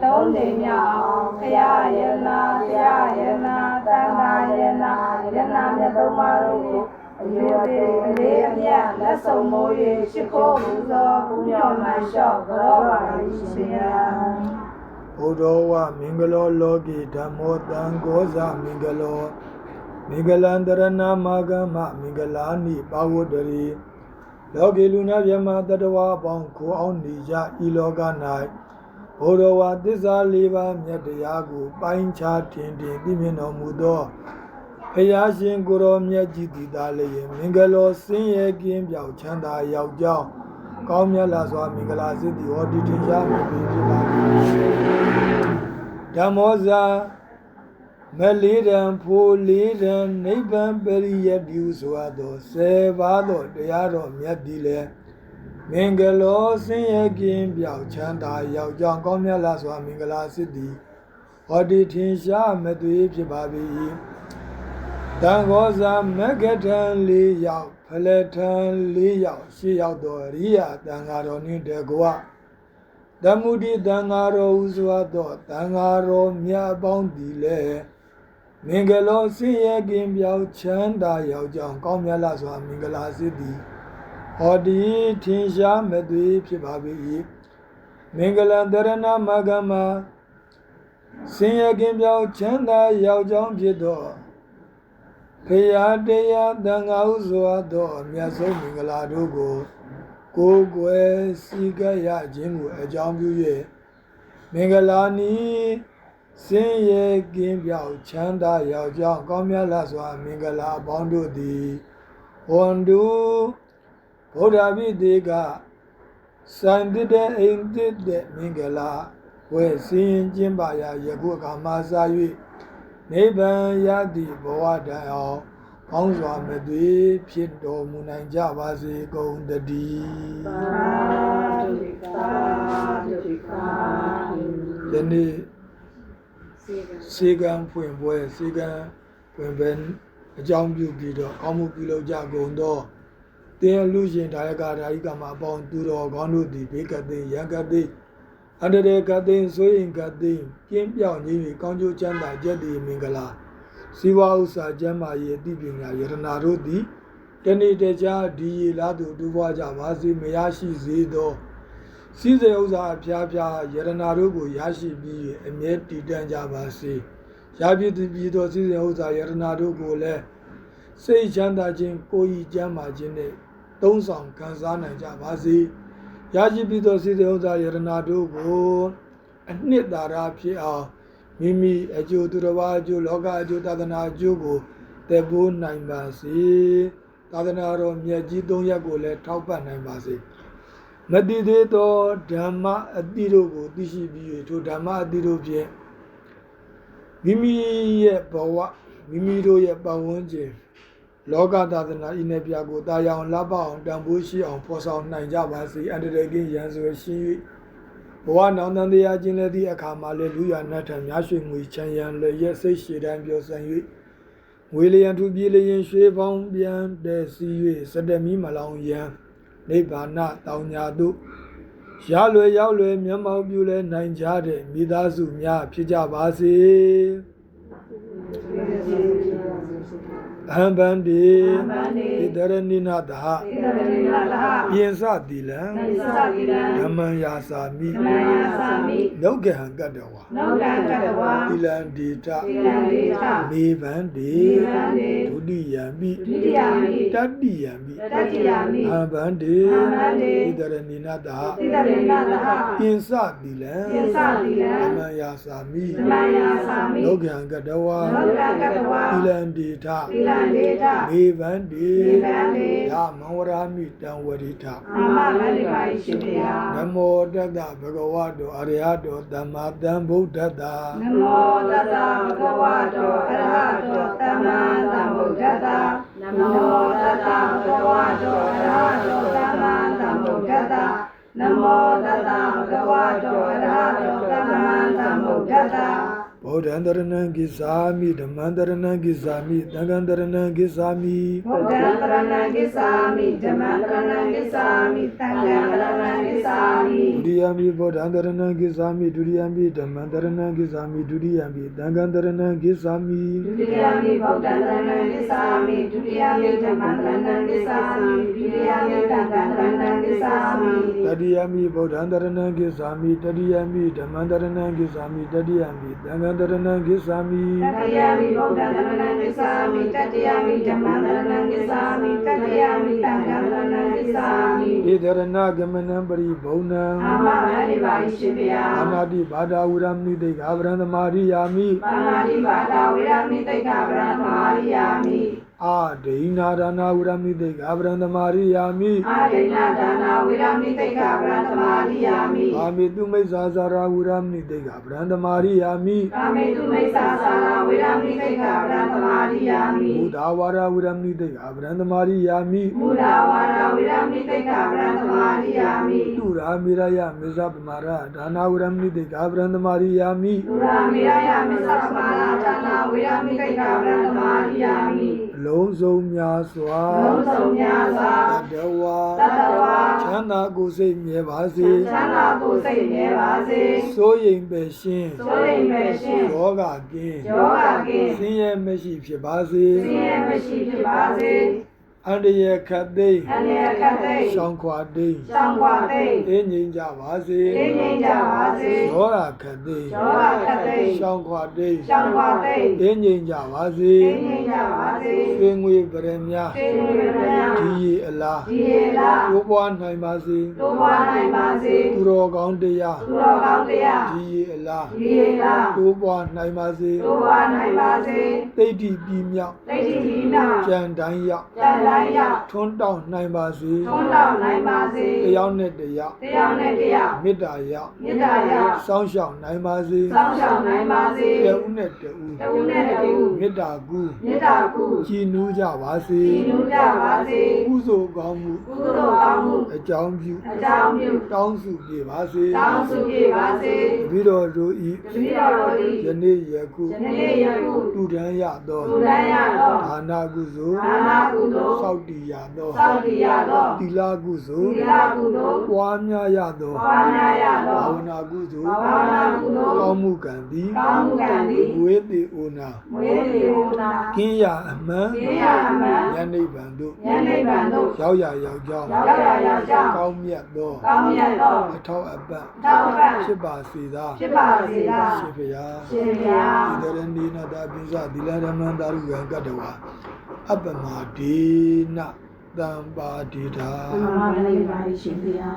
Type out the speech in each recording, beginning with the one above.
သုံးချိန်မြောက်အောင်ခရယနာတရားယနာသံဃာယနာယနာမြတ်သုံးပါးတို့ကိုအယုသေးအလေးအမြတ်လက်ဆောင်မိုး၍ရှိခိုးပူဇော်ကုမြော်မှန်လျှောက်ကြောပါ၏ရှင်ဗျာဘုဒ္ဓဝမင်္ဂလောလောကိဓမ္မောတံဂောဇမင်္ဂလောမင်္ဂလံတရဏမာဂမမင်္ဂလာနိပါဝတ္တရီလောကေလူနာမြမတတဝအပေါင်းကိုအောင်နေကြဤလောက၌ ဘုဒ္ဓဝသစ္စာလေးပါးမြတ်တရားကို ပိုင်းခြားထင်ထင်သိမြင်တော်မူသောဖယားရှင်ကိုရောမြတ်ကြီးတည်သားလည်းမင်္ဂလောစင်ရဲ့ကင်းပြောက်ချမ်းသာရောက်ကြောင်းကောင်းမြတ်လာစွာမင်္ဂလာစစ်တီဟောဒီတင်ရှားမြည်ဖြစ်ပါသည်ဓမ္မောဇာမလေးတံဖိုးလေးတံနိဗ္ဗာန်ပရိယတ္တိဟုဆိုအပ်သောဆေပါးသောတရားတော်မြတ်သည်လည်း မင်္ဂလောစင်ရဲ့ကင်းပြောက်ချမ်းသာရောက်ကြောင်းကောင်းမြတ်လာစွာမင်္ဂလာစစ်တီဟောဒီထင်ရှားမသွေဖြစ်ပါ၏တန်ခောဇာမဂ္ဂထံ၄ရောက်ဖလထံ၄ရောက်ရှေ့ရောက်သောအရိယတန်ဃာတော်နှင့်တကွတမုဒိတံဃာတော်ဟုဆိုအပ်သောတန်ဃာတော်မြတ်အပေါင်းသည်လည်းမင်္ဂလောဆင်းရဲကင်းပြောက်ချမ်းသာရောက်ကြောင်းကောင်းမြတ်လာစွာမင်္ဂလာစစ်သည် ဟောဒီထင်ရှားမသွေဖြစ်ပါ၏မင်္ဂလံတရဏမဂ္ဂမဆင်းရဲကင်းပြောက်ချမ်းသာရောက်ကြောင်းဖြစ်သောဖရာတရားတန်ဃာဟုဆိုအပ်သောအမြတ်ဆုံးမင်္ဂလာတို့ကိုကိုယ်ွယ်စီကရခြင်းကိုအကြောင်းပြု၍မင်္ဂလာနီစင်ရဲ့ကင်းပြောက်ချမ်းသာရောက်ကြောင်းကောင်းမြတ်လာစွာမင်္ဂလာအပေါင်းတို့သည်ဝန္တု ဗုဒ္ဓဘိတေကစံတည်တဲ့အိမ်တည်တဲ့မင်္ဂလာဝဲစင်ကျင်းပါရာယခုအခါမှစ၍နိဗ္ဗာန်ရသည့်ဘဝတန်အောင်ကောင်းစွာမသွေဖြစ်တော်မူနိုင်ကြပါစေကုန်တည်းသာဓုသာဓုသာဓုယနေ့စေကံဖွင့်ပွဲစေကံဖွင့်ပွဲအကြောင်းပြုပြီးတော့ကောင်းမှုပြုလုပ်ကြကုန်သော တင်းလူရှင်ဒါယကဒါယိကမှာအပေါင်းသူတော်ကောင်းတို့သည်ဘေးကသိရန်ကသိအန္တရေကသိဆိုရင်ကသိကင်းပြောင်းခြင်း၍ကောင်းကျိုးချမ်းသာကြသည်မင်္ဂလာစီဝါဥစ္စာကျမ်းမာရေးအသိပညာယရနာတို့သည်တနေ့တခြားဒီရလာသူတူပွားကြပါစေမရရှိစေသောစည်းစိမ်ဥစ္စာအဖျားဖျားယရနာတို့ကိုရရှိပြီးအမြဲတည်တံ့ကြပါစေ။ရပြည့်တည်ပြီးသောစည်းစိမ်ဥစ္စာယရနာတို့ကိုလည်းစိတ်ချမ်းသာခြင်းကိုယ်ဤကျမ်းမာခြင်းနဲ့ သုံးဆောင်ခံစားနိုင်ကြပါစေ။ရရှိပြီးသောစည်းစိမ်ဥစ္စာယရနာတို့ကိုအနှစ်သာရဖြစ်အောင်မိမိအကျိုးသူတစ်ပါးအကျိုးလောကအကျိုးသာသနာအကျိုးကိုတည်ဖို့နိုင်ပါစေ။သာသနာတော်မြတ်ကြီးသုံးရပ်ကိုလည်းထောက်ပံ့နိုင်ပါစေ။မတိသေးသောဓမ္မအတိတို့ကိုသိရှိပြီး၍ထိုဓမ္မအတိတို့ဖြင့်မိမိရဲ့ဘဝမိမိတို့ရဲ့ပတ်ဝန်းကျင် လောကသာသနာဤနယ်ပြကိုတာယာအောင်လပအောင်တန်ဖိုးရှိအောင်ဖော်ဆောင်နိုင်ကြပါစေအန္တရာယ်ကင်းရန်စွဲရှိ၍ဘဝနောင်တန်တရားခြင်းလည်းသည့်အခါမှာလည်းလူရနတ်ထံများရွှေငွေချမ်းရန်လည်းရဲ့စိတ်ရှည်တန်းပြောဆန်၍ငွေလျံထူပြေးလျင်ရွှေပေါင်းပြန်တဲ့စီ၍စတမီမလောင်ရန်နိဗ္ဗာန်တောင်ညာသို့ရလွယ်ရောက်လွယ်မျက်မှောက်ပြုလဲနိုင်ကြတဲ့မိသားစုများဖြစ်ကြပါစေအ ဟံဗန္တိအမန္တိဣတရဏိနသဟသေတရိနာလဟပြင်စတိလံနိစ္စတိလံဓမ္မံယာစာမိဓမ္မယသာမိလောကဟံကတ္တဝါနောကံကတဝါတိလံဒေထသေလံဒေထမေဗန္တိမေဗန္တိဒုတိယံမိဒုတိယမိတတ္တိယံမိတတ္တိယမိအဟံဗန္တိအဟံဗန္တိဣတရဏိနသဟသေတရိနာလဟပြင်စတိလံပြင်စတိလံဓမ္မံယာစာမိဓမ္မယသာမိလောကံကတဝါနောကံကတဝါသီလံဒေထသေလံဒေထမေဗန္တိမေဗန္တိယမဝရာမိတံဝရိထအာမဗန္တိပါရှင်ဗျာနမောတတ္တဗဂဝတောအရိယတောသမ္မာသမ္ဗုဒ္ဓတ္တနမောတတ္တဗုဒ္ဓဝါတောအရဟတောသမ္မာသမ္ဗုဒ္ဓတ္တနမောတတ္တဗုဒ္ဓဝါတောအရဟတောသမ္မာသမ္ဗုဒ္ဓတ္တနမောတတ္တဗုဒ္ဓဝါတောအရဟတောသမ္မာသမ္ဗုဒ္ဓတ္တ ဗုဒ္ဓံတရဏံကိသာမိဓမ္မံတရဏံကိသာမိသံဃံတရဏံကိသာမိဘုဒ္ဓံတရဏံကိသာမိဓမ္မံတရဏံကိသာမိသံဃံတရဏံကိသာမိဒုတိယမိဗုဒ္ဓံတရဏံကိသာမိဒုတိယမိဓမ္မံတရဏံကိသာမိဒုတိယမိသံဃံတရဏံကိသာမိဒုတိယမိဗုဒ္ဓံတရဏံကိသာမိဒုတိယမိဓမ္မံတရဏံကိသာမိဒုတိယမိသံဃံတရဏံကိသာမိတတိယမိဗုဒ္ဓံတရဏံကိသာမိတတိယမိဓမ္မံတရဏံကိသာမိတတိယမိသံဃံတရဏံကိသာမိတတိယမိဗုဒ္ဓံတရဏံကိသာမိတတိယမိဓမ္မံတရဏံကိသာမိတတိယမိသံဃံတရဏံကိသာမိဣဒရဏဂမနံပရိဘုံနံအာမဟရိပါရှင်ဗျာအာနာတိဘာဒဝုရမိတိကာဗရံသမာရိယာမိပါဏာတိပါဒဝေရမိတိတ်္ခဗရံမာရိယာမိ အာဒိနာဒါနာဝုရမိတိကာဗရံသမာရိယာမိအာဒိဏဒါနာဝေရမိတိတ်္ခဗရံမာရိယာမိအာမိတုမိစ္ဆာဇာရာဝုရမိတိကာဗရံသမာရိယာမိကာမေတုမိစ္ဆာသာရဝေရမိတိတ်္ခဗရံမာရိယာမိဘုဒ္ဓဝါရဝုရမိတိကာဗရံသမာရိယာမိမူလာဝါဒဝေရမိတိတ်္ခဗရံမာရိယာမိတုရာမိရယမေဇပမာရဒါနာဝုရမိတိကာဗရံသမာရိယာမိသူရာမေရယမစ္ဆပါရာဒါနာဝေရမိတိတ်္ခဗရံမာရိယာမိအ လုံးစုံများစွာလုံးစုံများစွာတတဝါတတဝါချမ်းသာကိုယ်စိတ်မြဲပါစေချမ်းသာကိုယ်စိတ်မြဲပါစေစိုးရိမ်ပဲရှင်းဆိုရိမ်ပဲရှင်ယောဂကင်းယောဂကင်းဆင်းရဲမရှိဖြစ်ပါစေဆင်းရဲမရှိဖြစ်ပါစေ အန္တရာယ်ခတ်သိမ်းအန္တရာယ်ခတ်သိမ်းရှောင်းခွာတိမ်းရှောင်းခွာသိမ်းအင်းငြိမ်ကြပါစေသိငြိမ်ကြပါစေယောဂခတ်သိမ်းယောဂခတ်သိမ်းရှောင်းခွာတိမ်းရှောင်းခွာသိမ်းအင်းငြိမ်ကြပါစေသိငြိမ်ကြပါစေသွေးငွေပရမများသိငြိမ်ကြပါစေဒီရီအလားဒီရေလားဘိုးဘွားနိုင်ပါစေတို့ပွားနိုင်ပါစေသူတော်ကောင်းတရားသူတော်ကောင်းတရားဒီရီအလားဒီရေလားဘိုးဘွားနိုင်ပါစေတို့ပွားနိုင်ပါစေတိတ်တိပြီးမြောက်သိတိဒီနာကြံတိုင်းရောက်ကြံတိုင်းရထွန်းတောင်းနိုင်ပါစေထုံးတော်နိုင်ပါစေတယောက်နဲ့တယောက်တရားနဲ့တရားမေတ္တာရောက်မေတ္တာရစောင့်ရှောက်နိုင်ပါစေစောင့်ရှောက်နိုင်ပါစေတဦးနဲ့တဦးတဦးနဲ့တဦးမေတ္တာကူမေတ္တာကုကြည်နူးကြပါစေကြည်နူးကြပါစေကုသိုလ်ကောင်းမှုကုသိုလ်ကောင်းမှုအကြောင်းပြုအကြောင်းပြုတောင်းစုပြပါစေတောင်းစုပြပါစေပြီးတော့တို့ဤတပည့်တော်တို့သည်ယနေ့ယခုယနေ့ယခုတူတန်းရသောလူတိုင်းရသောဒါနာကုသိုလ်ဒါနာကုသိုလ်စောက်တည်ရသောစောင့်တည်ရသောသီလကုသိုလ်သီလကုသိုလ်ပွားများရသောပွားများရသောဘာဝနာကုသိုလ်ဘာဝနာကုသိုလ်ကောင်းမှုကံသည်ကောင်းမှုကံသည်ဝေတိဩနာမွေးတိဟူနာကင်းရအမှန်ကိရအမှန်ယနိဗ္ဗာန်သို့ဉာဏ်နိဗ္ဗာန်သို့ရောက်ရရောက်ကြောင်းရောက်ရရောက်ကြောင်းကောင်းမြတ်သောကောင်းမြတ်သောအထောက်အပံ့တောင်းပန်ဖြစ်ပါစေသာဖြစ်ပါစေသာရှင်ဖျားရှင်ဗျာဒီတရဏီနတာပိစသီလဓမ္မံတာရုကံကတ္တဝါ အပ္ပမဒေနတံပါတိတာအာမင်ပါရှင်ဗျာ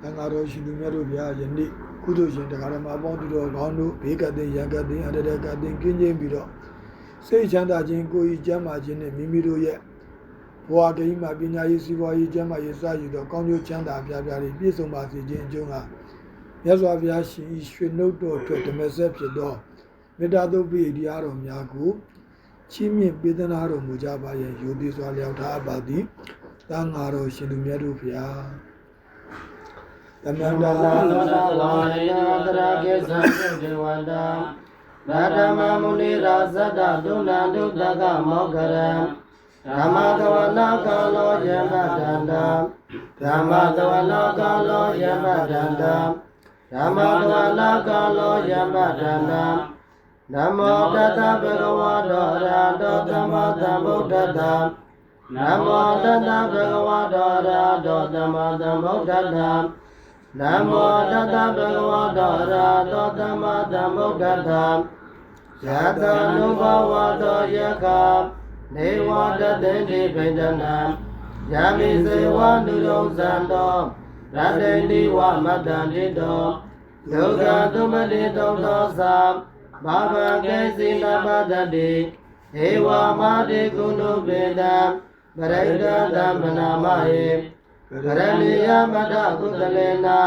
သံဃာတော်ရှင်သူမြတ်တို့ဗျာယနေ့ကုသိုလ်ရှင်တရားဓမ္မအပေါင်းသူတော်ကောင်းတို့ဘေးကတဲ့ရံကတဲ့အတရကတဲ့ကင်းကျင်းပြီးတော့စိတ်ချမ်းသာခြင်းကိုယ်ဤကျမ်းမာခြင်းနဲ့မိမိတို့ရဲ့ဘဝတည်းမှာပညာရေးစီးပွားရေးကျမ်းမာရေးစယူတော့ကောင်းကျိုးချမ်းသာပြပြလေးပြည့်စုံပါစေခြင်းအကျိုးကမြတ်စွာဘုရားရှင်ဤရွှေနှုတ်တော်ထွက်ဓမ္မဆက်ဖြစ်သောမေတ္တာတုပ္ပိတရားတော်များကို ချီးမြှင့်ပေးသနာတော်မူကြပါရဲ့ယူသည်စွာလျောက်ထားပါသည်သံဃာတော်ရှင်သူမြတ်တို့ဘုရားသမန္တာသာသနာဝါရယတရာကေသံဒေဝန္တာဗဒမမုနိရာဇတဒုဏဒုတကမောကရံဓမ္မတဝနာကာလောယမတန္တာဓမ္မတဝနာကာလောယမတန္တာဓမ္မတဝနာကာလောယမတန္တာ နမောတတဗဂဝတောရာတောသမ္မာသမ္ဗုဒ္ဓတ္တနမောတတဗဂဝတောရာတောသမ္မာသမ္ဗုဒ္ဓတ္တနမောတတဗဂဝတောရာတောသမ္မာသမ္ဗုဒ္ဓတ္ထယတနုဘဝတောယခနေဝတတေတိပိဋနံယမိစေဝနုရုံဇံတောရတ္တိတိဝမတ္တန္တိတောဒုက္ခသုမတိတုံသောသာ ဘာဝကေစီနပတ္တိဧဝမာတိကုဏုပေတံပရိဒတမနာမယေကရဏီယမတကုသလေနာ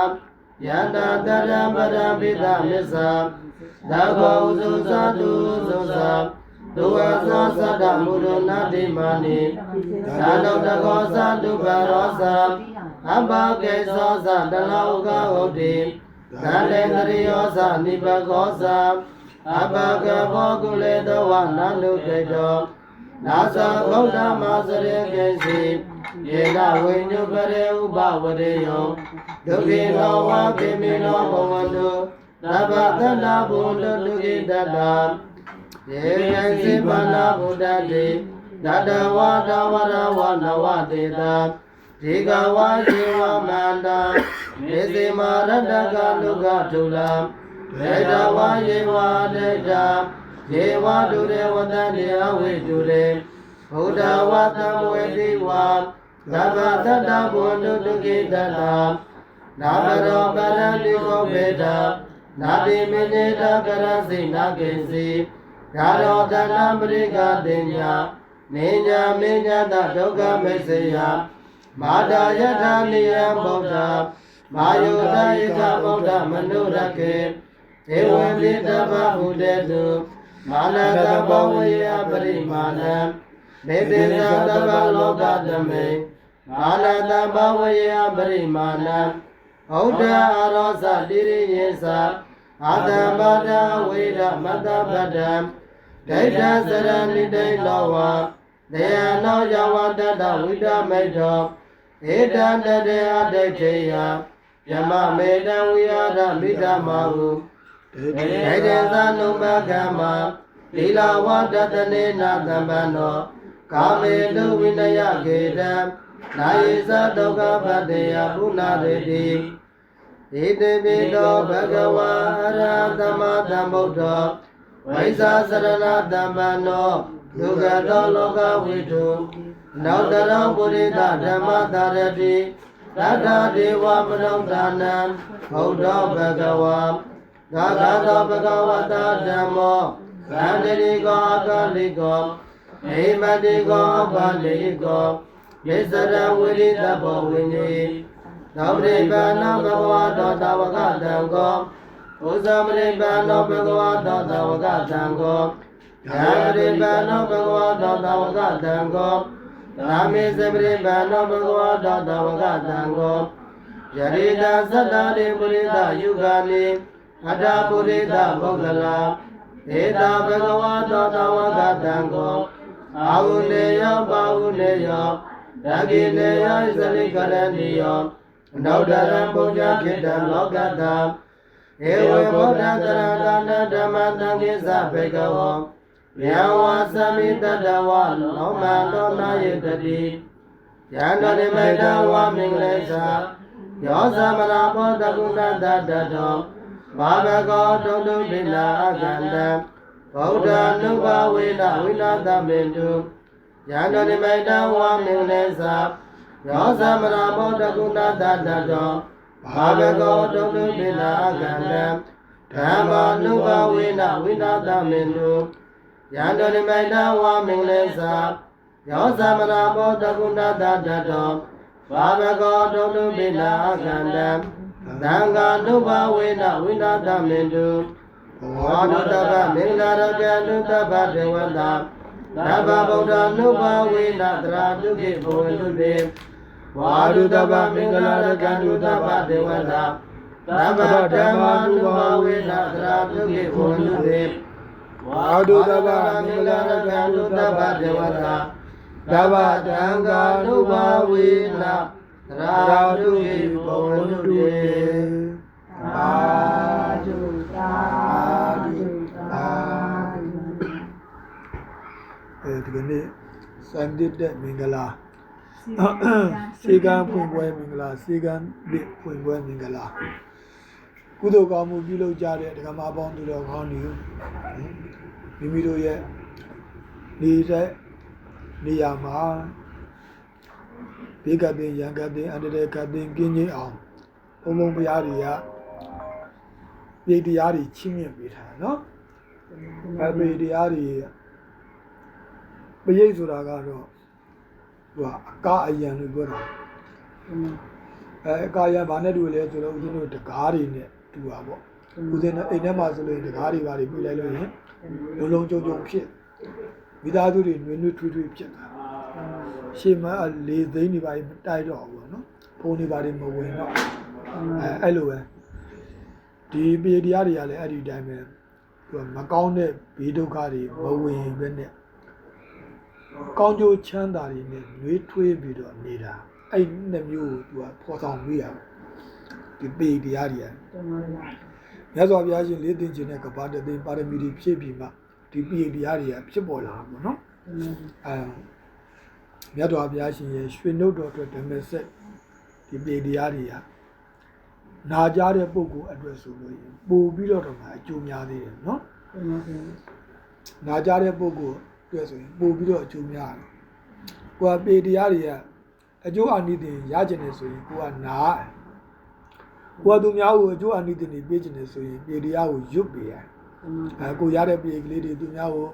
ယန္တာတရံပရံပိသမစ္ဆာသာဘောဥစုသတုသုသာဒုဝသောသတ္တမုရဏတိမာနိသာနုတကောသတုပရောသအဘကေသောသတလောကဟုတ်တိသန္တေတရိယောသနိပကောသ အပကဘောကုလေသောဝနန္တုတေတောနာသဂௌတမစရေကေစီယေနဝိညုပရေဥပဝရေယောဒုက္ခိနောဝကိမိနောဘဝတုသဗ္ဗတတ္တဘုဒ္ဓဒုက္ခိတတ္တယေယံစိပနာဘုဒ္ဓတိတတဝါဒဝရဝနဝတေတာဒီကဝါဇေဝမန္တမေစေမာရတကလုကထုလံ ဒေတဝါယေဝဒေတာယေဝတုရေဝတန္တေအဝိတုရေဘုဒ္ဓဝါတံဝေတိဝါသဗ္ဗတတ္တဘုဒ္ဓဒုက္ခိတတ္တနာမရောပရတိကောဘေဒနာတိမေနေတကရစိနာကေစီရာရောတနာပရိကတိညာနေညာမေညာတဒုက္ခမေစေယမာတာယထာနိယံဗုဒ္ဓမာယုတဧကဗုဒ္ဓမနုရကေ ဧဝံပိတဗဗုတေတုမာနတဘဝေယပရိမာဏံမေတေသတဗလောကတမေမာနတဘဝေယပရိမာဏံဩဒ္ဓအာရောသတိရိယေသအာတံပါဒဝေရမတ္တပဒံဒိဋ္ဌစရဏိတိလောဝတေယနောယဝတ္တဝိဒမိတ်တောဧတံတတေအဒိဋ္ဌေယယမမေတံဝိဟာရမိဓမ္မာဟု ဒေဒိဋ္ဌေသနုပကမ္မသီလဝတ္တတနေနာသံပန္နောကာမေတုဝိနယကေတံနာယေသဒုက္ခပတ္တေယပုနာရေတိဣတိပိတောဘဂဝါအရဟတမသမ္ဗုဒ္ဓောဝိဇာစရဏတမ္ပန္နောဒုက္ခတောလောကဝိတုနောက်တရောပုရိသဓမ္မတာရတိသတ္တဒေဝမနုဿာနံဘုဒ္ဓောဘဂဝါ သာဂတောဘဂဝတာဓမ္မောသန္တိကောအကလိကောအိမတိကောအပါလိကောမေစရဝိရိတဘောဝိနိသောပရိပန္နောဘဂဝတောတဝကတံကောဥဇမရိပန္နောဘဂဝတောတဝကတံကောဓမ္မရိပန္နောဘဂဝတောတဝကတံကောသာမေစပရိပန္နောဘဂဝတောတဝကတံကောယရိတာသတ္တရိပုရိသယုဂာနိ အတ္တပုရိသပုဂ္ဂလာဧတာဘဂဝတောတဝကတံကိုအာဟုနေယောပါဟုနေယောဓဂိနေယောသလိကရဏီယောအနုဒ္ဒရံပုညခိတံလောကတံဧဝံဗုဒ္ဓတရတနာဓမ္မတံကိသဘေကဝံယံဝါသမိတတဝလောမတောနာယတတိယန္တရိမေတဝါမင်္ဂလေသာယောသမနာဘောတကုဏတတတော ဘာဘကောတုံတုပိနာအကန္တံဗုဒ္ဓ ानु ဘဝေနဝိနာသမေတုယန္တနိမိတံဝါမင်္ဂလေသာရောသမနာမောတကုဏတတတောဘာဘကောတုံတုပိနာအကန္တံဓမ္မာနုဘဝေနဝိနာသမေတုယန္တနိမိတံဝါမင်္ဂလေသာရောသမနာမောတကုဏတတတောဘာဘကောတုံတုပိနာအကန္တံ သံဃာနုဘဝေနဝိနာတမေတုဝါဒုတဗမင်္ဂလာရကနုတဗဒေဝတာသဗ္ဗဗုဒ္ဓနုဘဝေနသရာတုခိဘဝတုတေဝါဒုတဗမင်္ဂလာရကနုတဗဒေဝတာသဗ္ဗဓမ္မာနုဘဝေနသရာတုခိဘဝတုတေဝါဒုတဗမင်္ဂလာရကနုတဗဒေဝတာသဗ္ဗတံဃာနုဘဝေနသ ရာတုခိဘဝတုတေအာဓုသာဓုသာဓုအဲဒီကနေ့စံဒစ်တဲ့မင်္ဂလာစေကံဖွင့်ပွဲမင်္ဂလာစေကံဒီဖွင့်ပွဲမင်္ဂလာကုသိုလ်ကောင်းမှုပြုလုပ်ကြတဲ့ဒကမာပေါင်းသူတော်ကောင်းတွေမိမိတို့ရဲ့နေတဲ့နေရာမှာ ဘေးကတဲ့ရံကတဲ့အန္တရာယ်ကတဲ့ကင်းကြီးအောင်ဘုံဘုံဘုရားတွေကပြည်တရားတွေချင်းမြင့်ပေးထားတယ်နော်အဲပြည်တရားတွေပရိတ်ဆိုတာကတော့သူကအကားအယံလို့ပြောတာအဲအကားအယံဘာနဲ့တူလဲဆိုတော့ဦးဇင်းတို့တကားတွေနဲ့တူတာပေါ့ဦးဇင်းတို့အိမ်ထဲမှာဆိုလို့တကားတွေဘာတွေပြလိုက်လို့ရင်လုံးလုံးကြုံကြုံဖြစ်မိသားစုတွေနွေးနွေးထွေးထွေးဖြစ်တာ ရှေ့မှာလေသိန်းတွေပါမတိုက်တော့ဘူးနော်ဖုန်းတွေပါတွေမဝင်တော့အဲအဲ့လိုပဲဒီပေတရားတွေကလည်းအဲ့ဒီတိုင်းပဲသူကမကောင်းတဲ့ဘေးဒုက္ခတွေမဝင်ပဲနဲ့ကောင်းကျိုးချမ်းသာတွေနဲ့နှွေးထွေးပြီးတော့နေတာအဲ့နှစ်မျိုးကိုသူကဖော်ဆောင်ပေးရဒီပေတရားတွေကမြတ်စွာဘုရားရှင်လေးသိခြင်းနဲ့ကပ္ပတသိပါရမီတွေဖြည့်ပြီးမှဒီပေတရားတွေကဖြစ်ပေါ်လာမှာပေါ့နော်အဲ မြတ်စွာဘုရားရှင်ရဲ့ရွှေနှုတ်တော်အတွက်ဓမ္မစက်ဒီပေတရားတွေကနာကြတဲ့ပုဂ္ဂိုလ်အတွက်ဆိုလို့ရင်ပို့ပြီးတော့တော့မှအကျိုးများသေးတယ်နော်နာကြတဲ့ပုဂ္ဂိုလ်အတွက်ဆိုရင်ပို့ပြီးတော့အကျိုးများတယ်ကိုကပေတရားတွေကအကျိုးအာနိသင်ရကျင်တယ်ဆိုရင်ကိုကနားတယ်ကိုကသူများကိုအကျိုးအာနိသင်တွေပေးကျင်တယ်ဆိုရင်ပေတရားကိုရွတ်ပေးရတယ်အဲကိုရတဲ့ပေကလေးတွေသူများကို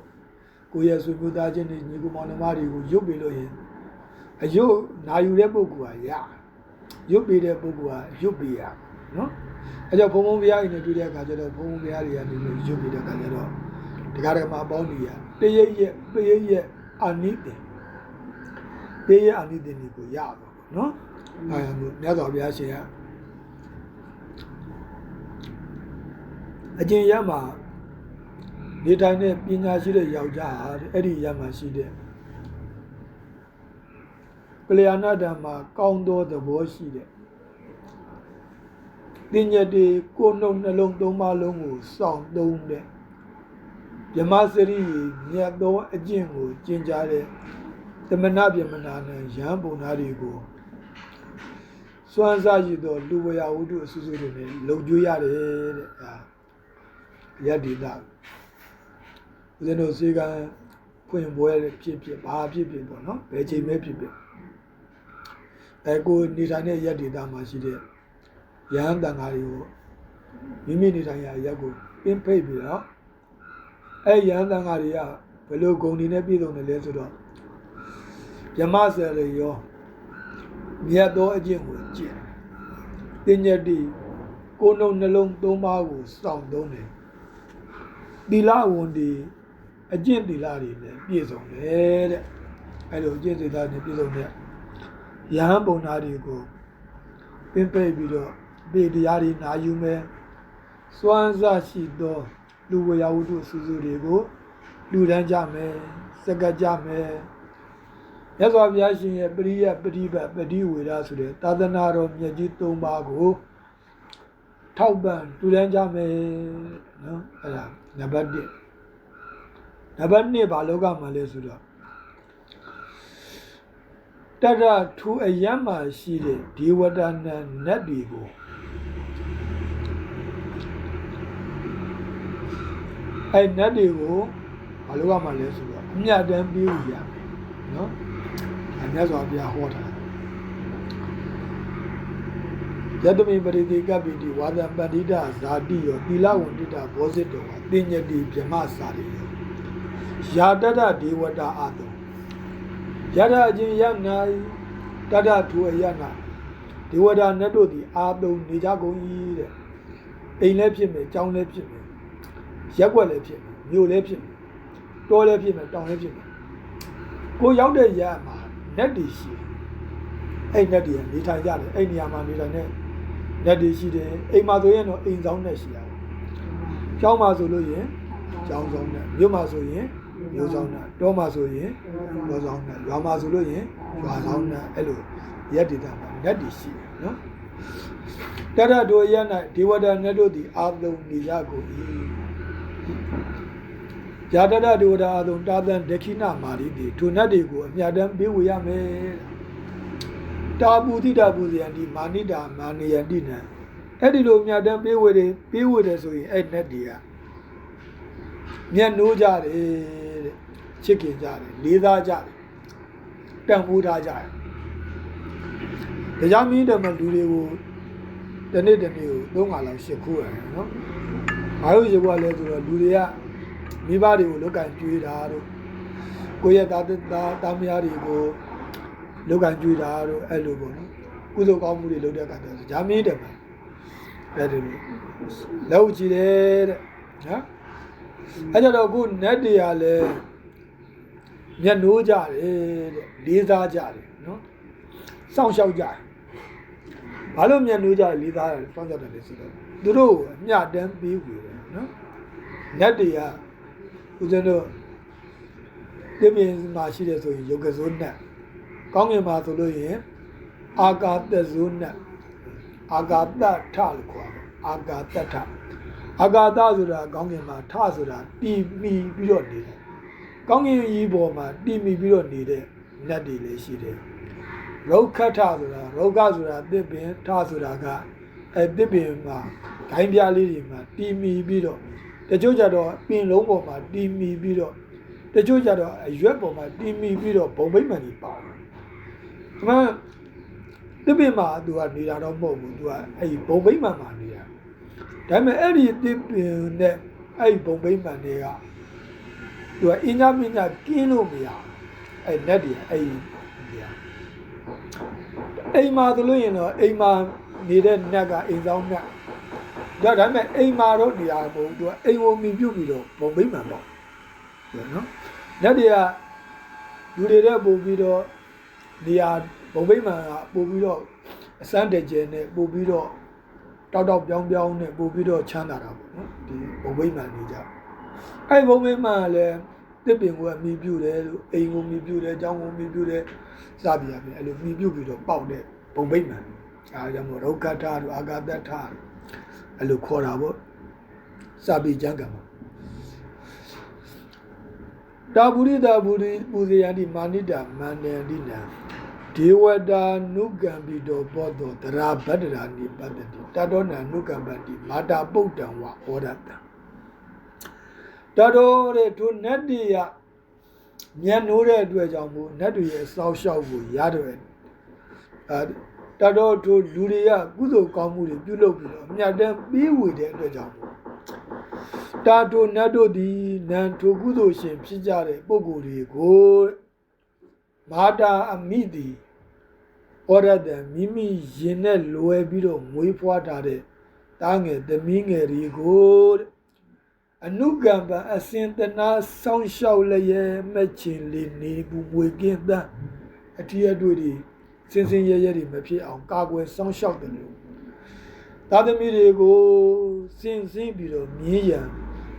ကိုရဲ့ဆွေမျိုးသားချင်းတွေညီကိုမောင်နှမတွေကိုရွတ်ပေးလို့ရင် အယုတ်နာယူတဲ့ပုဂ္ဂိုလ်ကရရွတ်ပေးတဲ့ပုဂ္ဂိုလ်ကရွတ်ပေးရနော်အဲကြောင့်ဘုံဘုံဘုရားကြီးနဲ့တွေ့တဲ့အခါကျတော့ဘုံဘုံဘုရားတွေကနေလို့ရွတ်ပေးတဲ့အခါကျတော့ဒီကားထဲမှာအပေါင်းကြီးရတရိပ်ရဲ့ပရိပ်ရဲ့အာနိသင်ပရိပ်ရဲ့အာနိသင်တွေကိုရပါပေါ့နော်အဲဒါမျိုးမြတ်စွာဘုရားရှင်ကအကျင့်ရမှာနေထိုင်တဲ့ပညာရှိတဲ့ယောက်ျားဟာအဲ့ဒီရမှာရှိတဲ့က လျာဏဓမ္မှာကောင်းသောသဘောရှိတဲ့တင်ညက်တွေကိုယ်နှုတ်နှလုံးသုံးပါလုံးကိုစောင့်သုံးတဲ့မြမစရိမြတ်သောအကျင့်ကိုကျင့်ကြတဲ့သမဏဗြဟ္မနာနဲ့ယဟန်ပုံနာတွေကိုစွမ်းစားရည်သောလူဝရဝုဒ္ဓအဆူဆူတွေနဲ့လုံကျွေးရတယ်တဲ့အာယတ္တိတာဦးဇင်းတို့စေကံဖွင့်ပွဲဖြစ်ဖြစ်ဘာဖြစ်ဖြစ်ပေါ့နော်ဘယ်ချိန်ပဲဖြစ်ဖြစ် အဲကိုနေထိုင်တဲ့ယတ္တိတာမှာရှိတဲ့ယဟန်တန်ဃာတွေကိုမိမိနေထိုင်ရာရက်ကိုပင်းဖိတ်ပြီးတော့အဲယဟန်တန်ဃာတွေကဘယ်လိုဂုဏ်တွေနဲ့ပြည့်စုံတယ်လဲဆိုတော့ယမဆယ်ရရောမြတ်သောအကျင့်ကိုကျင့်တင်ညတိကိုယ်နှုတ်နှလုံးသုံးပါးကိုစောင့်သုံးတယ်သီလဝန်ဒီအကျင့်သီလတွေနဲ့ပြည့်စုံတယ်တဲ့အဲလိုအကျင့်သီလနဲ့ပြည့်စုံတဲ့ ယဟန်ပုံနာတွေကိုပင်ပိတ်ပြီးတော့ပေတရားတွေနာယူမယ်စွမ်းစားရှိသောလူဝရဝတ္ထုစုစုတွေကိုလူတန်းကြမယ်စကကြမယ်မြတ်စွာဘုရားရှင်ရဲ့ပရိယပฏิပတ်ပฏิဝေဒဆိုတဲ့သာသနာတော်မြတ်ကြီး၃ပါးကိုထောက်ပံ့လူတန်းကြမယ်နော်အဲ့ဒါနံပါတ်1နံပါတ်2ဘာလောကမှာလဲဆိုတော့ တတထူအယံမှာရှိတဲ့ဒီဝတ္တနာနတ်တွေကိုအဲ့နတ်တွေကိုဘာလို့ကမှလဲဆိုတော့အမြတ်တမ်းပြီးရမယ်နော်အမြတ်စွာဘုရားဟောတာယတမိပရိသေကပိတိဝါဒပန္တိတဇာတိယောသီလဝန္တိတဘောဇိတောတင်ညတိဗြဟ္မစာရိယောယာတတဒေဝတာအတော ယတအချင်းယနာတတထူအယနာဒေဝတာနတ်တို့သည်အာတုံနေကြကုန်၏တဲ့အိမ်လည်းဖြစ်မယ်ကြောင်းလည်းဖြစ်မယ်ရက်ွက်လည်းဖြစ်မယ်မြို့လည်းဖြစ်မယ်တောလည်းဖြစ်မယ်တောင်လည်းဖြစ်မယ်ကိုရောက်တဲ့ရက်မှာနတ်တွေရှိတယ်အဲ့နတ်တွေကနေထိုင်ကြတယ်အဲ့နေရာမှာနေထိုင်တဲ့နတ်တွေရှိတယ်အိမ်မှာဆိုရင်တော့အိမ်ဆောင်နဲ့ရှိရတယ်ကျောင်းမှာဆိုလို့ရင်ကျောင်းဆောင်နဲ့မြို့မှာဆိုရင် မြို့ဆောင်နဲ့တောမှာဆိုရင်တောဆောင်နဲ့ရွာမှာဆိုလို့ရင်ရွာဆောင်နဲ့အဲ့လိုရက်ဒေတာမှာနတ်တွေရှိတယ်နော်တရတို့ရ၌ဒေဝဒနတ်တို့သည်အာသုံနေကြကုန်၏ဇာတရဒေဝဒအာသုံတာသံဒခိဏမာရိတိထိုနတ်တွေကိုအမြတ်တမ်းပေးဝေရမယ်တာပူတိတာပူဇယံဒီမာနိတာမာနိယံတိနံအဲ့ဒီလိုအမြတ်တမ်းပေးဝေတယ်ပေးဝေတယ်ဆိုရင်အဲ့နတ်တွေကမျက်နှိုးကြတယ်တဲ့ ချစ်ခင်ကြတယ်လေးစားကြတယ်တန်ဖိုးထားကြတယ်တရားမင်းတယ်မလူတွေကိုတနေ့တနေ့ကိုသုံးခါလောက်ရှစ်ခိုးရတယ်နော်ဘာလို့ရှစ်ခိုးရလဲဆိုတော့လူတွေကမိဘတွေကိုလောက်ကင်ကျွေးတာတို့ကိုယ့်ရဲ့သားသားသားမယားတွေကိုလောက်ကင်ကျွေးတာတို့အဲ့လိုပေါ့နော်ကုသိုလ်ကောင်းမှုတွေလုပ်တဲ့အခါကျတော့ဂျာမင်းတယ်မှာအဲ့ဒီလိုလောက်ကြည့်တယ်တဲ့နော်အဲ့ကြတော့ခုနတ်တွေကလည်း မျက်နှိုးကြတယ်တဲ့လေးစားကြတယ်နော်စောင့်ရှောက်ကြတယ်ဘာလို့မျက်နှိုးကြတယ်လေးစားတယ်စောင့်ရှောက်တယ်လဲဆိုတော့သူတို့ကိုအမျှတမ်းပေးဝေတယ်နော်နတ်တွေကဦးဇင်းတို့ဒီပြင်မှာရှိတယ်ဆိုရင်ယုတ်ကစိုးနတ်ကောင်းကင်မှာဆိုလို့ရင်အာကာသက်စိုးနတ်အာကာသထလို့ခေါ်တယ်အာကာသထအာကာသဆိုတာကောင်းကင်မှာထဆိုတာတည်မိပြီးတော့နေတယ် ကောင်းကင်ကြီးပေါ်မှာတည်မိပြီးတော့နေတဲ့နတ်တွေလည်းရှိတယ်ရုက္ခထဆိုတာရုက္ခဆိုတာတစ်ပင်ထဆိုတာကအဲတစ်ပင်မှာဂိုင်းပြားလေးတွေမှာတည်မိပြီးတော့တချို့ကြတော့ပင်လုံးပေါ်မှာတည်မိပြီးတော့တချို့ကြတော့အရွက်ပေါ်မှာတည်မိပြီးတော့ဘုံဗိမ္မာန်ကြီးပေါ့ဒီမှာတစ်ပင်မှာသူကနေတာတော့မဟုတ်ဘူးသူကအဲ့ဒီဘုံဗိမ္မာန်မှာနေတာဒါပေမဲ့အဲ့ဒီတစ်ပင်နဲ့အဲ့ဒီဘုံဗိမ္မာန်တွေက သူကအင်းသားမင်းသားကင်းလို့မရဘူးအဲ့နတ်တွေအဲ့ဒီနေရာအိမ်မှာဆိုလို့ရင်တော့အိမ်မှာနေတဲ့နတ်ကအိမ်ဆောင်နတ်ဒါဒါပေမဲ့အိမ်မှာတော့နေရာမဟုတ်ဘူးသူကအိမ်ကိုမြင်ပြုတ်ပြီးတော့ဘုံဗိမ္မာန်ပေါ့နော်နတ်တွေကလူတွေတဲ့ပို့ပြီးတော့နေရာဘုံဗိမာန်ကပို့ပြီးတော့အစမ်းတကြဲနဲ့ပို့ပြီးတော့တောက်တောက်ပြောင်းပြောင်းနဲ့ပို့ပြီးတော့ချမ်းသာတာပေါ့နော်ဒီဘုံဗိမာန်နေကြ အဲ့ဘုံဗိမာန်ကလည်းတစ်ပင်ကိုအမိပြုတယ်လို့အိမ်ကိုမိပြုတယ်ကျောင်းကိုမိပြုတယ်စသည်အပြင်အဲ့လိုမိပြုပြီးတော့ပေါက်တဲ့ဘုံဗိမာန်အားကြောင့်မို့ရုက္ခထတို့အာဂတထတို့အဲ့လိုခေါ်တာပေါ့စပြီးကျမ်းကံမှာတာပုရိတာပုရိပူဇေယတိမာနိတာမန္တန္တိနံဒေဝတာနုကံပိတောဘောတောတရာဗတ္တရာနိပတ္တိတတောနံနုကံပတ္တိမာတာပုတ်တံဝဩရတံ တတော်တဲ့သူနတ်တိယမြတ်နိုးတဲ့အတွက်ကြောင့်မို့နတ်တွေရဲ့စောက်ရှောက်ကိုရတယ်အဲတတော်သူလူတွေကကုသိုလ်ကောင်းမှုတွေပြုလုပ်ပြီးတော့အမြတ်တမ်းပေးဝေတဲ့အတွက်ကြောင့်မို့တာတိုနတ်တို့သည်နံထိုကုသိုလ်ရှင်ဖြစ်ကြတဲ့ပုဂ္ဂိုလ်တွေကိုမာတာအမိသည်ဩရတံမိမိရင်နဲ့လွယ်ပြီးတော့မွေးဖွားထားတဲ့တားငယ်သမီးငယ်တွေကိုတဲ့ အနုကံပံအစင်တနာဆောင်းလျှောက်လျက်မဲ့ချင်လေးနေဘူးဝေကင်းသန်းအထီးအတွေ့တွေစင်စင်ရဲရဲတွေမဖြစ်အောင်ကာကွယ်ဆောင်းလျှောက်တယ်လို့သားသမီးတွေကိုစင်စင်းပြီးတော့မြင်းရံ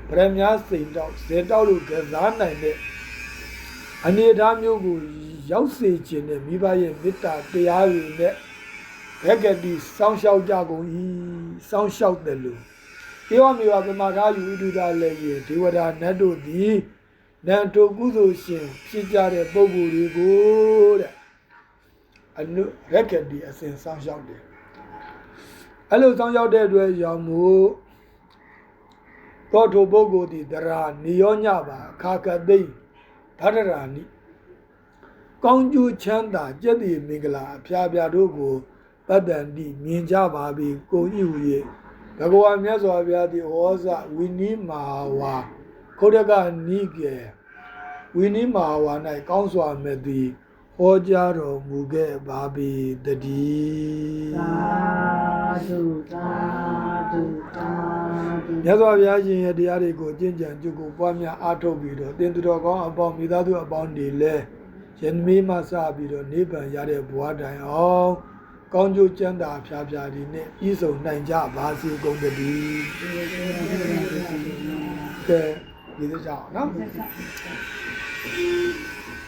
ဗရမ ्या စိန်တောက်ဇေတောက်လို့ကစားနိုင်တဲ့အနေအထားမျိုးကိုရောက်စေခြင်းနဲ့မိဘရဲ့မေတ္တာတရားတွေနဲ့ရက်ကတိစောင်းလျှောက်ကြကုန်၏စောင်းလျှောက်တယ်လို့ဧ ဝမေဝပမာထာယူဥဒုဒလည်းရေဒေဝဒာနတ်တို့သည်နန္တုကုသိုလ်ရှင်ဖြစ်ကြတဲ့ပုဂ္ဂိုလ်တွေကိုတဲ့အနုရက်ကတိအစဉ်စောင်းလျှောက်တယ်အဲ့လိုစောင်းရောက်တဲ့အတွက်ရောင်မို့သောထိုပုဂ္ဂိုလ်သည်တရာနိယောညပါခါကသိဓာတရာနိကောင်းကျိုးချမ်းသာကျက်တည်မင်္ဂလာအဖျားဖျားတို့ကိုပတ္တန်တိမြင်ကြပါပြီကိုဤဟူ၍ ဘဂဝါမြတ်စွာဘုရားသည်ဟောစဝိနိမာဝါခုဒကနိကေဝိနိမာဝါ၌ကောင်းစွာမဲ့သည်ဟောကြားတော်မူခဲ့ပါပြီတည်းသာဓုသာဓုသာဓုမြတ်စွာဘုရားရှင်ရဲ့တရားတွေကိုကျင့်ကြံကြုတ်ကိုပွားများအားထုတ်ပြီးတော့တင်သူတော်ကောင်းအပေါင်းမိသားစုအပေါင်းတွေလည်းယဉ်မေးမှစပြီးတော့နိဗ္ဗာန်ရတဲ့ဘဝတိုင်အောင် ကောင်းကျိုးချမ်းသာဖျားဖျားဒီနဲ့ဤဆုံးနိုင်ကြပါစေကုန်သတည်းကဲဒီလိုကြောင့်နော်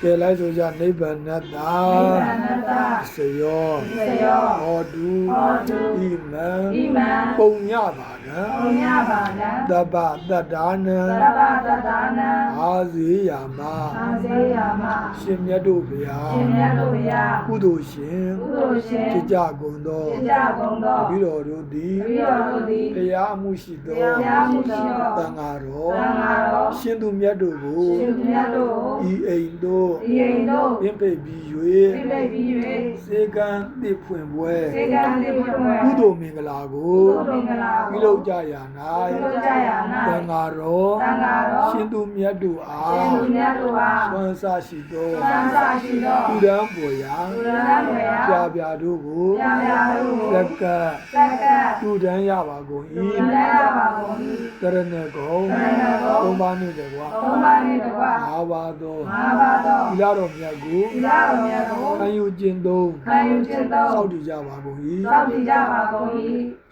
ကဲလိုက်ဆိုကြနိဗ္ဗာန်တ္တာနိဗ္ဗာန်တ္တာစယောသယောဟောတုဟောတုဣမံဣမံပုံညပါနံ ပုညပါဏံတပ္ပတတ္တာနံသရဝတ္တနံအာဇေယမအာစေယမရှင်မြတ်တို့ဗျာရှင်မြတ်တို့ဘုရားကုသိုလ်ရှင်ကုသိုလ်ရှင်ဖြစ်ကြကုန်သောပြကြကုန်သောတပိတော်တို့သည်တပည့်တော်တို့သည်တရားမှုရှိသောတရားမှုရှိသောသံဃာတော်သံဃာတော်ရှင်သူမြတ်တို့ကိုရှင်မြတ်တို့ကိုဤအိမ်တို့ဒီအိမ်တို့ပင်ပိတ်ပြီးပြိပိတ်ပြီး၍စေကံတိဖွင့်ပွဲ၍စေကံတိပွင့်ပွဲကုသိုလ်မင်္ဂလာကိုကုသိုလ်မင်္ဂလာကိုပြုလုပ်ကြရာပြုလုပ်ကြရာ၌၌သံဃာတော်သံဃာတော်ရှင်သူမြတ်တို့အာရှင်သူမြတ်တို့အားသွန်စရှိသောသံသာရှိသောသူရန်ပေါ်ရာသူရန်ဝေယပြာပြာတို့ကိုပြာပြာတို့ကိုသက်ကပ်သက်ကပ်သူတန်းရပါကုန်၏သူရန်ရပါကုန်၏တရဏဂုံသရဏဂုံလုံးသုံးပါးနှင့်တကွာသုံးပါးနှင့်တကွာငါးပါးသောငါးပါးသောသီလတော်မြတ်ကိုသီလတော်မြတ်ကိုခံယူခြင်းသုံးခံယူခြင်းသောစောင့်တည်ကြပါကုန်၏စောင့်တည်ကြပါကုန်၏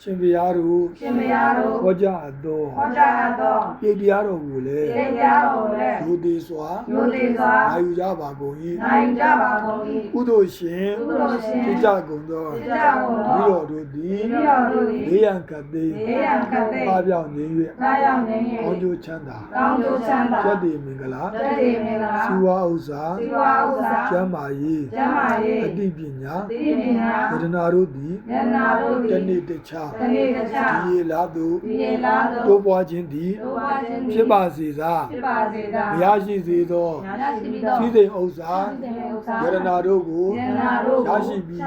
ရှင်ဘုရားတို့ရှင်မယားတို့ဟောကြားအပ်သောဟောကြားအပ်သောပြေတရားတော်ကိုလည်းတရားတော်ကိုလည်းလူသေးစွာယုံသေးစွာခံယူကြပါကုန်၏နိုင်ကြပါကုန်၏ကုသိုလ်ရှင်ကုသိုလ်ရှင်ပြကြကုန်သောပြကြကုန်သောပြီးတော်တို့သည်ဤတော်တို့သည်ဘေးရန်ကပ်သိဘေးရန်ကပ်သိပါပြောင်းနေသာရောက်နေ၍ကောင်း၍ကျိုးချမ်းသာကောင်းကျိုးချမ်းသာကျက်တည်မင်္ဂလာတည်တည်မင်္ဂလာစီဝါဥစ္စာစီဝါဥစ္စာကျမ်းမာရေးကျမ်းမာရေးအတိပညာသီပညာယတနာတို့သည်ဉာဏတို့တသည်နေ့တခြားတနေ့တခြားဒီရေလားသူဒီရေလားတိုးတို့ပွားခြင်းသည်တို့ပါခြင်းသည်ဖြစ်ပါစေသာဖြစ်ပါစေသာမရရှိစေသောညာရှိပြီးတော့စည်းစိမ်ဥစ္စာသင်ဥစ္စာယတနာတို့ကိုဉာဏတို့ရကိုရှိပြီး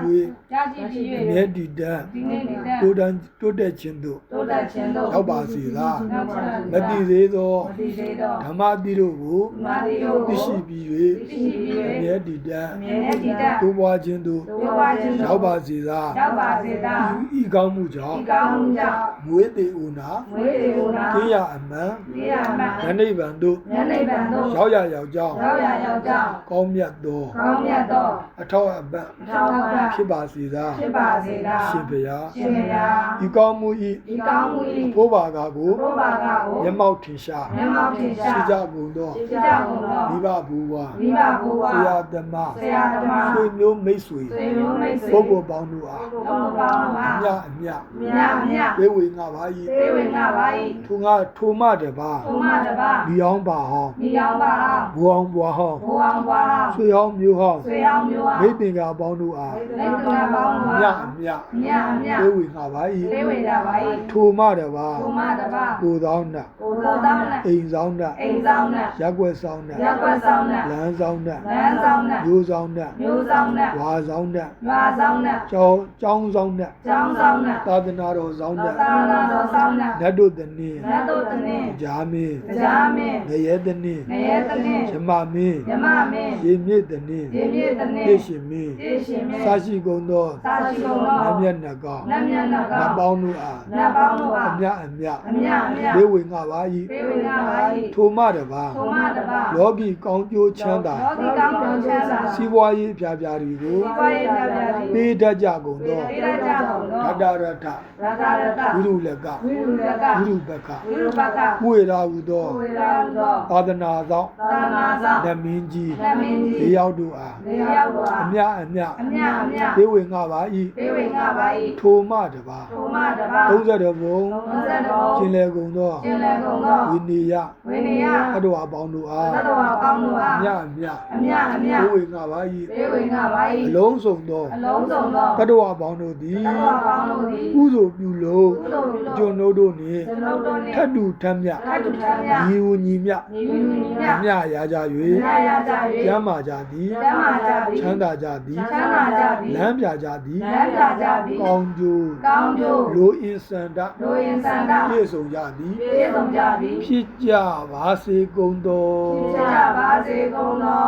ရရှိပြီး၍၍မြဲတည်တတ်ဒီနေ့ဒီတဲ့တိုးတန်းတိုးတက်ခြင်းသို့တိုးတက်ခြင်းတို့ရောက်ပါစေသာရောက်ပါစေမတည်သေးသောမတည်သေးသောဓမ္မတိတို့ကိုမာရီယိုသိကိုရှိပြီးသိရှိပြီး၍မြဲတည်တတ်မြဲတည်တတ်တိုးပွားခြင်းသို့တိုးပွားခြင်းတို့ရောက်ပါစေသာရောက်ပါစေသာဤကောင်းမှုကြောဒီင့်ကောင်းမှုကြောင့်မွေးသေးဦးနာမွေးတေဦးနာကိရအမှန်ဒီရမယနိဗ္ဗာန်သို့ညနေပံတို့ရောက်ရရောက်ကြောင်းရောက်ရရောက်ကြောင်းကောင်းမြတ်သောကောင်းမြတ်သောအထောက်အပံ့ထောက်ပံ့ဖြစ်ပါစေသာဖြစ်ပါစေသာရှင်ဘုရားရှင်မယားဤကောင်းမှုဤဒီကောင်းမှု၏ဘိုးဘာကကိုဘုရားကကိုမျက်မှောက်ထင်ရှားမျက်မှောက်ထင်ရှားရှိကြကုန်သောရှိကြကုန်သောမိဘဘူဝါမိဘဘုဆရားရာသမားဆရာသမားဆွေမျိုးမိတ်ဆွေဆွေမျိုးမိတ်ဆွေပုဂ္ဂိုလ်ပေါင်းတို့အားဘုရားကောင်းပါအမြအမြမြတ်မြတ်ဝေဝေငါပါ၏သေဝင်ငါပါ၏ထိုငါထိုမတပါဘုမတပါဒီအောင်ပါဟောင်းမိယောင်ပါအောင်ဘူအောင်ဘွားဟောင်းဘုအောင်ပါအောင်ဆွေဟောင်းမျိုးဟောင်းဆွေအောင်မျိုးအောင်မိတ်တင်ကအပေါင်းတို့အားလက်ကနာပေါင်းအပါမြအမြမြတ်မြတ်ဝေဝေငါပါ၏သေဝင်ကြပါ၏ထိုမတပါဘုမတပါကိုသောင်းနတ်ကိုသောတောင်းနဲ့အိမ်ဆောင်နတ်အိမ်ဆောင်နဲ့ရက်ွက်ဆောင်နတ်ရက်ွက်ဆောင်နဲ့လမ်းဆောင်နတ်လမ်းဆောင်နဲ့မျိုးဆောင်နတ်မျိုးဆောင်နဲ့ဝါဆောင်နတ်ရွာဆောင်နဲ့ကျောင်းကျောင်းဆောင်နတ်ကျောင်းဆောင်နဲ့သာသနာတော်ဆောင်နတ်သာနာတော်ဆောင်နဲ့နတ်တို့တနည်းနတ်တို့တနည်းဂျာမင်းကြားမင်းငရဲတနည်းငရဲတနည်းရမမင်းမြမမင်းရေမြင့်တနည်းရေမြေတနပြည်းရှင်မင်းပြရှင်မင်းစာရှိကုန်သောသာရှိကုန်နသောတ်မြတ်နှကောင်နတ်မြတ်နတ်နကောတ်ပေါင်းတို့အားနတ်ပေါင်းတို့အအားမြအမြအမြအမြဒေဝေငါပါ၏ပေဝင်ကပါ၏ထိုမတပါသုမတပါလောကီကောင်းကျိုးချမ်းသာလောကီကောင်းကျိုးချမ်းသာစီးပွားရေးအပြားပြားတွေကိုဒီပွားရေးပြပြသည်ပေးတတ်ကြကုန်သောပေးရကြကုန်သောရတရထရတာရတဝိရုလကဝိရုလကဝိရုပကဝိရုပကဝေရာဟုသောဝေရာသောသာသနာဆောင်သာနာသောနတ်မင်းကြီးနတ်မင်းကြီးလေးယောက်တို့အားနေရောက်သောအမြအမြအမြအမြဒေဝေငါပါ၏ပေဝင်ကပါ၏ထိုမတပါသုမတပါ30ဘုံ30တော်ကျင်လေကုန်သောကျင်လည်ကုန်သောဝိနည်းယဝိနည်းအတော်အပေါင်းတို့အားသတ္တဝါကောင်းတို့အားအမြအမြအမြအမြဒေဝေငါပါ၏ပေဝင်ကပါအ၏လုံးစုံသောအလုံးစုံသောတတ္တဝအပေါင်းတို့သည်သတ္တဝါကောင်းတို့သည်ကုသိုလ်ပြုလို့ကုသိုလ်ပြုလို့ကျွန်ုပ်တို့နှင့်ကျွန်ုပ်တို့နှင့်ထတ်တူထမ်းမြထပ်တူထမ်းမြညီဝညီမြညီဝညီမြအမြရာကြမြ၍ရကြကျ၍မ်းမာကြသည်ကျမ်းမာကြသည်ချမ်းသာကြသည်ချမ်းသာကြသည်လမ်းပြကြသည်လမ်းပြကြသည်ကောင်းကျိုးကောင်းကျိုးလိုအင်စန္ဒလူရင်းစန္ဒပြည့်စုံကြသည်ပြည့်စုံကြသည်ဖြစ်ကြပါစေကုန်သောဖြစ်ကြပါစေကုန်သော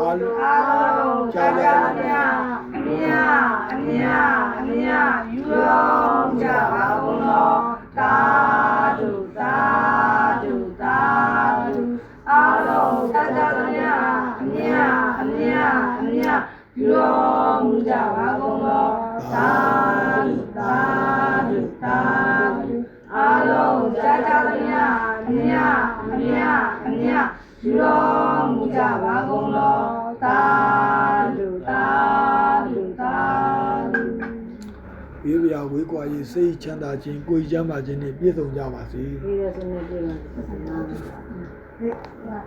အားလုံးကြာကြမြအမြအမြအမြယူတော်ကြပါကုန်သော သာဓုသာဓုသာဓုအားလုံးကြာကြမြအမြအမြအမြယူတော်မူကြပါကုန်သောသာဓုသာဓုသာဓုအားလုံးကြာကြမြအမြအမြအမြယူတော်မူကြပါကုန် ဝိဗျာဝေကွာရေးစိတ်ချမ်းသာခြင်းကိုယ်ချမ်းသာခြင်းနှင့်ပြည့်စုံကြပါစေပြီးရစနေပြေပါ